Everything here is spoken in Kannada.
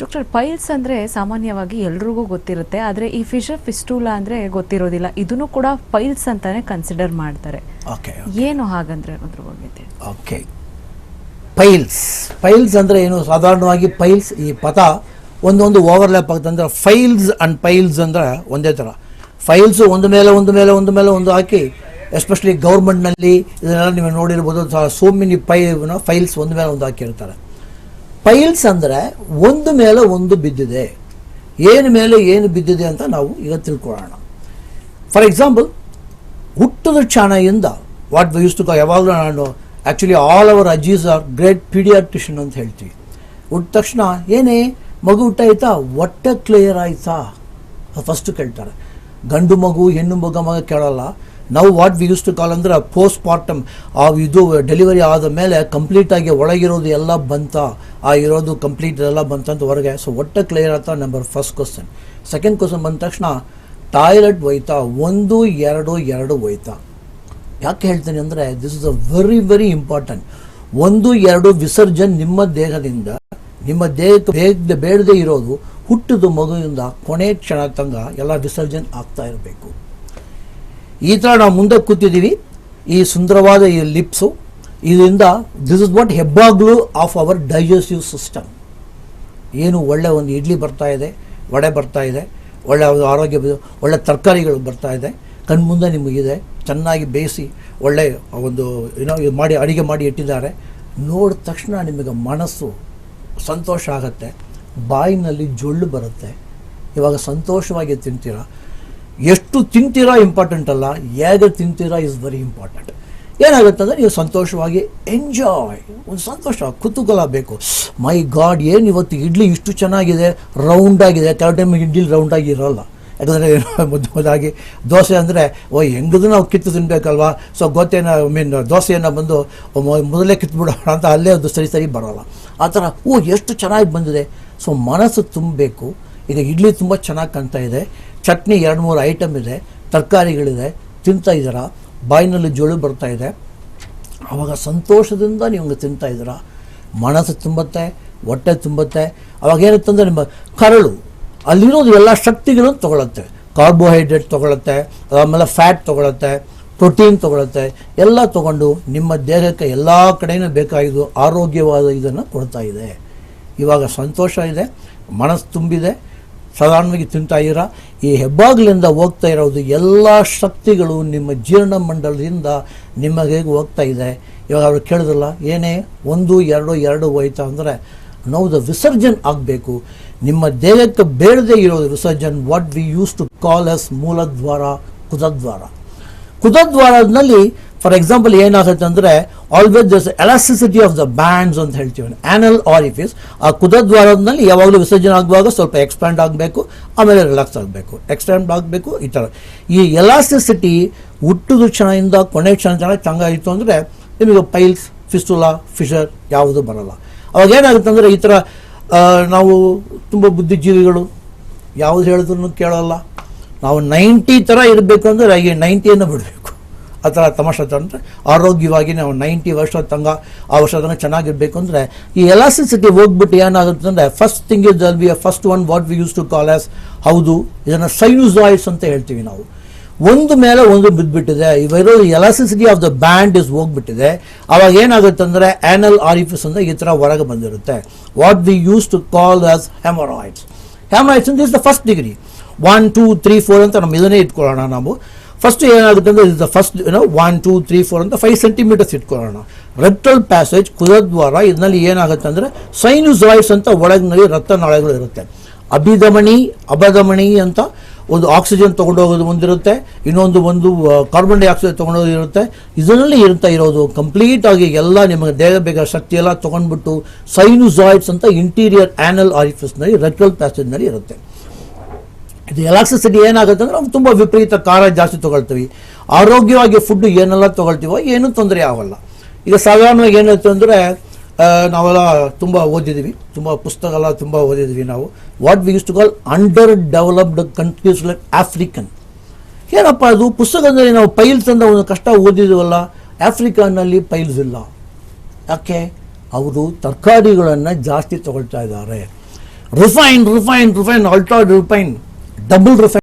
ಡಾಕ್ಟರ್ ಪೈಲ್ಸ್ ಅಂದರೆ ಸಾಮಾನ್ಯವಾಗಿ ಎಲ್ರಿಗೂ ಗೊತ್ತಿರುತ್ತೆ ಆದರೆ ಈ ಫಿಶರ್ ಫಿಸ್ಟೂಲಾ ಅಂದರೆ ಗೊತ್ತಿರೋದಿಲ್ಲ. ಇದನ್ನು ಕೂಡ ಪೈಲ್ಸ್ ಅಂತಾನೆ ಕನ್ಸಿಡರ್ ಮಾಡ್ತಾರೆ. ಓಕೆ ಏನು ಹಾಗಂದ್ರೆ ಅದ್ರ ಬಗ್ಗೆ ಓಕೆ ಪೈಲ್ಸ್ ಪೈಲ್ಸ್ ಅಂದರೆ ಏನು? ಸಾಧಾರಣವಾಗಿ ಪೈಲ್ಸ್ ಈ ಪದ ಒಂದೊಂದು ಓವರ್ಲ್ಯಾಪ್ ಆಗುತ್ತೆ. ಅಂದರೆ ಫೈಲ್ಸ್ ಆ್ಯಂಡ್ ಪೈಲ್ಸ್ ಅಂದರೆ ಒಂದೇ ಥರ. ಫೈಲ್ಸು ಒಂದು ಮೇಲೆ ಒಂದು ಮೇಲೆ ಒಂದು ಮೇಲೆ ಒಂದು ಹಾಕಿ ಎಸ್ಪೆಷಲಿ ಗೌರ್ಮೆಂಟ್ನಲ್ಲಿ ಇದನ್ನೆಲ್ಲ ನೀವು ನೋಡಿರ್ಬೋದು. ಸೋ ಮೆನಿ ಪೈ ಫೈಲ್ಸ್ ಒಂದು ಮೇಲೆ ಒಂದು ಹಾಕಿರ್ತಾರೆ. ಪೈಲ್ಸ್ ಅಂದರೆ ಒಂದು ಮೇಲೆ ಒಂದು ಬಿದ್ದಿದೆ. ಏನು ಮೇಲೆ ಏನು ಬಿದ್ದಿದೆ ಅಂತ ನಾವು ಈಗ ತಿಳ್ಕೊಳ್ಳೋಣ. ಫಾರ್ ಎಕ್ಸಾಂಪಲ್ ಹುಟ್ಟದ ಕ್ಷಣದಿಂದ ವಾಟ್ ಯೂಸ್ ಟು ಯಾವಾಗಲೂ ನಾನು actually all our ಅಜೀಸ್ are great paediatrician ಅಂತ ಹೇಳ್ತೀವಿ. ಹುಟ್ಟ ತಕ್ಷಣ ಏನೇ, ಮಗು ಹುಟ್ಟಾಯ್ತಾ ಹೊಟ್ಟೆ ಕ್ಲಿಯರ್ ಆಯ್ತಾ? ಫಸ್ಟ್ ಕೇಳ್ತಾರೆ. ಗಂಡು ಮಗು, ಹೆಣ್ಣು ಮಗ ಮಗ ಕೇಳಲ್ಲ. ನಾವು what we use to call ಅಂದ್ರೆ ಪೋಸ್ಟ್ ಪಾರ್ಟಮ್ ಆ ಇದು ಡೆಲಿವರಿ ಆದ ಮೇಲೆ ಕಂಪ್ಲೀಟಾಗಿ ಒಳಗಿರೋದು ಎಲ್ಲ ಬಂತ, ಆ ಇರೋದು ಕಂಪ್ಲೀಟ್ ಎಲ್ಲ ಬಂತಂತ ಹೊರಗೆ. ಸೊ ಒಟ್ಟು ಕ್ಲಿಯರ್ ಆಯ್ತಾ number first question second question ಬಂದ ತಕ್ಷಣ ಟಾಯ್ಲೆಟ್ ಒಯ್ತಾ, ಒಂದು, ಎರಡು ಎರಡು ಒಯ್ತಾ. ಯಾಕೆ ಹೇಳ್ತೀನಿ ಅಂದರೆ this is a very very important ಒಂದು, ಎರಡು ವಿಸರ್ಜನ್ ನಿಮ್ಮ ದೇಹದಿಂದ, ನಿಮ್ಮ ದೇಹಕ್ಕೆ ಬೇಗ ಬೇಡದೇ ಇರೋದು ಹುಟ್ಟಿದ ಮಗುವಿಂದ ಕೊನೆ ಕ್ಷಣ ತಂಗ ಎಲ್ಲ ವಿಸರ್ಜನ್ ಆಗ್ತಾ ಇರಬೇಕು. ಈ ಥರ ನಾವು ಮುಂದೆ ಕೂತಿದ್ದೀವಿ. ಈ ಸುಂದರವಾದ ಈ ಲಿಪ್ಸು, ಇದರಿಂದ ದಿಸ್ ಇಸ್ ವಾಟ್ ಹೆಬ್ಬಾಗ್ಲು ಆಫ್ ಅವರ್ ಡೈಜೆಸ್ಟಿವ್ ಸಿಸ್ಟಮ್ ಏನು ಒಳ್ಳೆ ಒಂದು ಇಡ್ಲಿ ಬರ್ತಾ ಇದೆ, ವಡೆ ಬರ್ತಾ ಇದೆ, ಒಳ್ಳೆ ಆರೋಗ್ಯ ಒಳ್ಳೆ ತರಕಾರಿಗಳು ಬರ್ತಾ ಇದೆ ಕಣ್ಮುಂದೆ ನಿಮಗಿದೆ, ಚೆನ್ನಾಗಿ ಬೇಯಿಸಿ, ಒಳ್ಳೆ ಒಂದು ಏನೋ ಮಾಡಿ, ಅಡುಗೆ ಮಾಡಿ ಇಟ್ಟಿದ್ದಾರೆ. ನೋಡಿದ ತಕ್ಷಣ ನಿಮಗೆ ಮನಸ್ಸು ಸಂತೋಷ ಆಗುತ್ತೆ, ಬಾಯಿನಲ್ಲಿ ಜೊಳ್ಳು ಬರುತ್ತೆ. ಇವಾಗ ಸಂತೋಷವಾಗಿ ತಿಂತೀರಾ? ಎಷ್ಟು ತಿಂತೀರಾ ಇಂಪಾರ್ಟೆಂಟ್ ಅಲ್ಲ, ಹೇಗೆ ತಿಂತೀರಾ ಇಸ್ ವೆರಿ ಇಂಪಾರ್ಟೆಂಟ್ ಏನಾಗುತ್ತೆ ಅಂದರೆ ನೀವು ಸಂತೋಷವಾಗಿ ಎಂಜಾಯ್ ಒಂದು ಸಂತೋಷ, ಕುತೂಹಲ ಬೇಕು. ಮೈ ಗಾಡ್ ಏನು ಇವತ್ತು ಇಡ್ಲಿ ಇಷ್ಟು ಚೆನ್ನಾಗಿದೆ ರೌಂಡಾಗಿದೆ ಕೆಲವು ಟೈಮ್ ಇಡ್ಲಿ ರೌಂಡಾಗಿ ಇರೋಲ್ಲ. ಯಾಕಂದರೆ ಮುದ್ದು ಮುದ್ದಾಗಿ ದೋಸೆ ಅಂದರೆ, ಓ, ಹೆಂಗಿದ್ರು ನಾವು ಕಿತ್ತು ತಿನ್ನಬೇಕಲ್ವಾ ಸೊ ಗೊತ್ತೇನ ಮೀನ್ ದೋಸೆಯನ್ನು ಬಂದು ಮೊದಲೇ ಕಿತ್ಬಿಡೋಣ ಅಂತ ಅಲ್ಲೇ ಅದು ಸರಿ ಸರಿ ಬರೋಲ್ಲ. ಆ ಥರ, ಓ, ಎಷ್ಟು ಚೆನ್ನಾಗಿ ಬಂದಿದೆ. ಸೊ ಮನಸ್ಸು ತುಂಬಬೇಕು. ಈಗ ಇಡ್ಲಿ ತುಂಬ ಚೆನ್ನಾಗಿ ಕಾಣ್ತಾ ಇದೆ. ಚಟ್ನಿ ಎರಡು ಮೂರು ಐಟಮ್ ಇದೆ. ತರಕಾರಿಗಳಿದೆ. ತಿಂತಾ ಇದ್ದೀರಾ? ಬಾಯಿನಲ್ಲಿ ಜೋಳು ಬರ್ತಾ ಇದೆ. ಆವಾಗ ಸಂತೋಷದಿಂದ ನೀವು ತಿಂತಾ ಇದ್ದೀರಾ? ಮನಸ್ಸು ತುಂಬುತ್ತೆ, ಹೊಟ್ಟೆ ತುಂಬುತ್ತೆ. ಅವಾಗ ಅಂದರೆ ನಿಮ್ಮ ಕರಳು, ಅಲ್ಲಿರೋದು ಎಲ್ಲ ಶಕ್ತಿಗಳನ್ನು ತೊಗೊಳುತ್ತೆ. ಕಾರ್ಬೋಹೈಡ್ರೇಟ್ ತೊಗೊಳತ್ತೆ, ಆಮೇಲೆ ಫ್ಯಾಟ್ ತೊಗೊಳುತ್ತೆ ಪ್ರೋಟೀನ್ ತೊಗೊಳುತ್ತೆ. ಎಲ್ಲ ತೊಗೊಂಡು ನಿಮ್ಮ ದೇಹಕ್ಕೆ ಎಲ್ಲ ಕಡೆಯೂ ಬೇಕಾಗಿದ್ದು ಆರೋಗ್ಯವಾದ ಇದನ್ನು ಕೊಡ್ತಾ ಇದೆ. ಇವಾಗ ಸಂತೋಷ ಇದೆ, ಮನಸ್ಸು ತುಂಬಿದೆ. ಸಾಧಾರಣವಾಗಿ ತಿಂತಾ ಇರ, ಈ ಹೆಬ್ಬಾಗಿಲಿಂದ ಹೋಗ್ತಾ ಇರೋದು ಎಲ್ಲ ಶಕ್ತಿಗಳು ನಿಮ್ಮ ಜೀರ್ಣ ಮಂಡಲದಿಂದ ನಿಮಗೆ ಹೋಗ್ತಾ ಇದೆ. ಇವಾಗ ಅವರು ಕೇಳಿದ್ರಲ್ಲ, ಏನೇ ಒಂದು, ಎರಡು ಎರಡು ಹೋಯ್ತಾ ಅಂದರೆ ನೋವು ವಿಸರ್ಜನ್ ಆಗಬೇಕು. ನಿಮ್ಮ ದೇಹಕ್ಕೆ ಬೇಡದೇ ಇರೋದು ವಿಸರ್ಜನ್ what we use to call as ಮೂಲದ್ವಾರ, ಕುದದ್ವಾರ. ಕುದದ್ವಾರದಲ್ಲಿ ಫಾರ್ ಎಕ್ಸಾಂಪಲ್ ಏನಾಗುತ್ತೆ ಅಂದರೆ always this elasticity of the bands ಅಂತ ಹೇಳ್ತೀವಿ. ಆ್ಯನಲ್ ಆರಿಫಿಸ್ ಆ ಕುದದ್ವಾರದಲ್ಲಿ ಯಾವಾಗಲೂ ವಿಸರ್ಜನೆ ಆಗುವಾಗ ಸ್ವಲ್ಪ ಎಕ್ಸ್ಪ್ಯಾಂಡ್ ಆಗಬೇಕು, ಆಮೇಲೆ ರಿಲ್ಯಾಕ್ಸ್ ಆಗಬೇಕು. ಎಕ್ಸ್ಪ್ಯಾಂಡ್ ಆಗಬೇಕು, ಈ ಥರ ಈ ಎಲಾಸ್ಟಿಸಿಟಿ ಹುಟ್ಟಿದ ಕ್ಷಣದಿಂದ ಕೊನೆ ಕ್ಷಣ ಚೆನ್ನಾಗಿ ಚೆನ್ನಾಗಿತ್ತು ಅಂದರೆ ನಿಮಗೆ ಪೈಲ್ಸ್ ಫಿಸ್ಟುಲಾ ಫಿಶರ್ ಯಾವುದು ಬರಲ್ಲ. ಅವಾಗ ಏನಾಗುತ್ತೆ ಅಂದರೆ ಈ ಥರ ನಾವು ತುಂಬ ಬುದ್ಧಿಜೀವಿಗಳು ಯಾವುದು ಹೇಳಿದ್ರು ಕೇಳೋಲ್ಲ. ನಾವು ನೈಂಟಿ ಥರ ಇರಬೇಕು ಅಂದರೆ ಈ ನೈಂಟಿಯನ್ನು ಬಿಡಬೇಕು. ಆ ಥರ ತಮಾಷೆ ಅಂದರೆ ಆರೋಗ್ಯವಾಗಿ ನಾವು ನೈಂಟಿ ವರ್ಷ ತಂಗ ಆ ವರ್ಷ ತನಕ ಚೆನ್ನಾಗಿರಬೇಕು ಅಂದರೆ ಈ ಎಲಾಸಿಸಿಟಿ ಹೋಗ್ಬಿಟ್ಟು ಏನಾಗುತ್ತೆ ಅಂದರೆ first thing is that'll be a first one what we use to call as ಹೌದು, ಇದನ್ನು ಸೈನುಸಾಯ್ಸ್ ಅಂತ ಹೇಳ್ತೀವಿ ನಾವು. ಒಂದು ಮೇಲೆ ಒಂದು ಬಿದ್ದುಬಿಟ್ಟಿದೆ ಇವರು elasticity of the band is ಹೋಗ್ಬಿಟ್ಟಿದೆ. ಅವಾಗ ಏನಾಗುತ್ತೆ ಅಂದರೆ ಆ್ಯನಲ್ ಆರಿಫಿಸ್ ಅಂತ ಈ ಥರ ಹೊರಗೆ ಬಂದಿರುತ್ತೆ. What we use to call as hemorrhoids hemorrhoids ಅಂತ is the first degree one two three four ಅಂತ ನಮ್ಮ ಇದನ್ನೇ ಇಟ್ಕೊಳ್ಳೋಣ ನಾವು. ಫಸ್ಟ್ ಏನಾಗುತ್ತೆ ಅಂದರೆ ಇಸ್ ದ ಫಸ್ಟ್ ಏನೋ ಒನ್ ಟೂ ತ್ರೀ ಫೋರ್ ಅಂತ ಫೈವ್ ಸೆಂಟಿಮೀಟರ್ಸ್ ಇಟ್ಕೊಳ್ಳೋಣ. ರೆಕ್ಟಲ್ ಪ್ಯಾಸೇಜ್ ಕುದದ್ವಾರ ಇದರಲ್ಲಿ ಏನಾಗುತ್ತೆ ಅಂದರೆ ಸೈನುಸಾಯ್ಡ್ಸ್ ಅಂತ ಒಳಗಿನಲ್ಲಿ ರಕ್ತನಾಳಗಳು ಇರುತ್ತೆ. ಅಭಿಧಮಣಿ ಅಬಧಮಣಿ ಅಂತ ಒಂದು ಆಕ್ಸಿಜನ್ ತೊಗೊಂಡೋಗೋದು ಒಂದಿರುತ್ತೆ. ಇನ್ನೊಂದು ಒಂದು ಕಾರ್ಬನ್ ಡೈಆಕ್ಸೈಡ್ ತೊಗೊಂಡೋಗೋದು ಇರುತ್ತೆ. ಇದರಲ್ಲಿ ಇರ್ತಾ ಇರೋದು ಕಂಪ್ಲೀಟ್ ಆಗಿ ಎಲ್ಲ ನಿಮಗೆ ದೇಹ ಬೇಗ ಶಕ್ತಿ ಎಲ್ಲ ತೊಗೊಂಡ್ಬಿಟ್ಟು ಸೈನುಸಾಯ್ಡ್ಸ್ ಅಂತ ಇಂಟೀರಿಯರ್ ಆ್ಯನಲ್ ಆರಿಫಿಸ್ನಲ್ಲಿ ರೆಕ್ಟಲ್ ಪ್ಯಾಸೇಜ್ನಲ್ಲಿ ಇರುತ್ತೆ. ಇದು ಎಲಾಕ್ಸಿಸಿಟಿ ಏನಾಗುತ್ತೆ ಅಂದರೆ ನಾವು ತುಂಬ ವಿಪರೀತ ಖಾರ ಜಾಸ್ತಿ ತೊಗೊಳ್ತೀವಿ. ಆರೋಗ್ಯವಾಗಿ ಫುಡ್ ಏನೆಲ್ಲ ತೊಗೊಳ್ತೀವೋ ಏನೂ ತೊಂದರೆ ಆಗೋಲ್ಲ. ಈಗ ಸಾಧಾರಣವಾಗಿ ಏನಾಯ್ತು ಅಂದರೆ ನಾವೆಲ್ಲ ತುಂಬ ಓದಿದ್ದೀವಿ ತುಂಬ ಪುಸ್ತಕ ಎಲ್ಲ ತುಂಬ ಓದಿದ್ವಿ ನಾವು. What we use to call underdeveloped countries like African ಏನಪ್ಪ ಅದು? ಪುಸ್ತಕದಲ್ಲಿ ನಾವು ಪೈಲ್ಸ್ ಅಂತ ಒಂದು ಕಷ್ಟ ಓದಿದ್ದೀವಲ್ಲ ಆಫ್ರಿಕನ್ನಲ್ಲಿ ಪೈಲ್ಸ್ ಇಲ್ಲ. ಯಾಕೆ? ಅವರು ತರಕಾರಿಗಳನ್ನು ಜಾಸ್ತಿ ತಗೊಳ್ತಾ ಇದ್ದಾರೆ. Refine refine refine ultra refine double refine